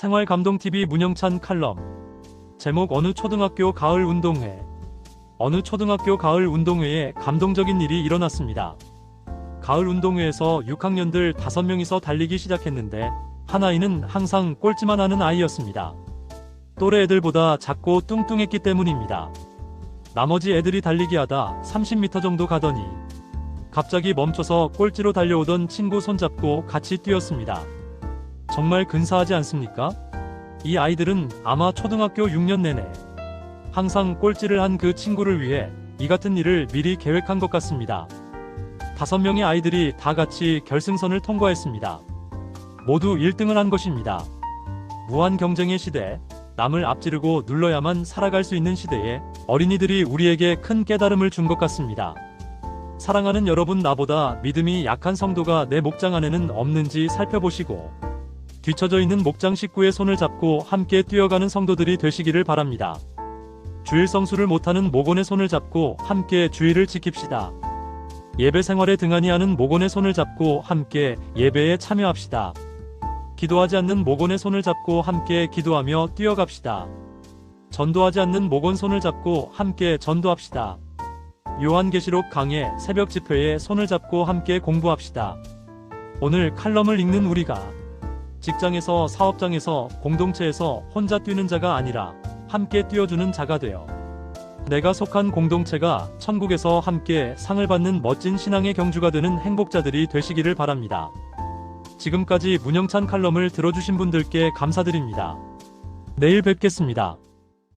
생활감동TV 문영찬 칼럼 제목 어느 초등학교 가을 운동회 어느 초등학교 가을 운동회에 감동적인 일이 일어났습니다. 가을 운동회에서 6학년들 5명이서 달리기 시작했는데 한 아이는 항상 꼴찌만 하는 아이였습니다. 또래 애들보다 작고 뚱뚱했기 때문입니다. 나머지 애들이 달리기 하다 30m 정도 가더니 갑자기 멈춰서 꼴찌로 달려오던 친구 손잡고 같이 뛰었습니다. 정말 근사하지 않습니까? 이 아이들은 아마 초등학교 6년 내내 항상 꼴찌를 한 그 친구를 위해 이 같은 일을 미리 계획한 것 같습니다. 다섯 명의 아이들이 다 같이 결승선을 통과했습니다. 모두 1등을 한 것입니다. 무한 경쟁의 시대, 남을 앞지르고 눌러야만 살아갈 수 있는 시대에 어린이들이 우리에게 큰 깨달음을 준 것 같습니다. 사랑하는 여러분 나보다 믿음이 약한 성도가 내 목장 안에는 없는지 살펴보시고 뒤처져 있는 목장 식구의 손을 잡고 함께 뛰어가는 성도들이 되시기를 바랍니다. 주일 성수를 못하는 모곤의 손을 잡고 함께 주일을 지킵시다. 예배 생활에 등한히 하는 모곤의 손을 잡고 함께 예배에 참여합시다. 기도하지 않는 모곤의 손을 잡고 함께 기도하며 뛰어갑시다. 전도하지 않는 모곤 손을 잡고 함께 전도합시다. 요한계시록 강해 새벽 집회에 손을 잡고 함께 공부합시다. 오늘 칼럼을 읽는 우리가 직장에서 사업장에서 공동체에서 혼자 뛰는 자가 아니라 함께 뛰어주는 자가 되어 내가 속한 공동체가 천국에서 함께 상을 받는 멋진 신앙의 경주가 되는 행복자들이 되시기를 바랍니다. 지금까지 문영찬 칼럼을 들어주신 분들께 감사드립니다. 내일 뵙겠습니다.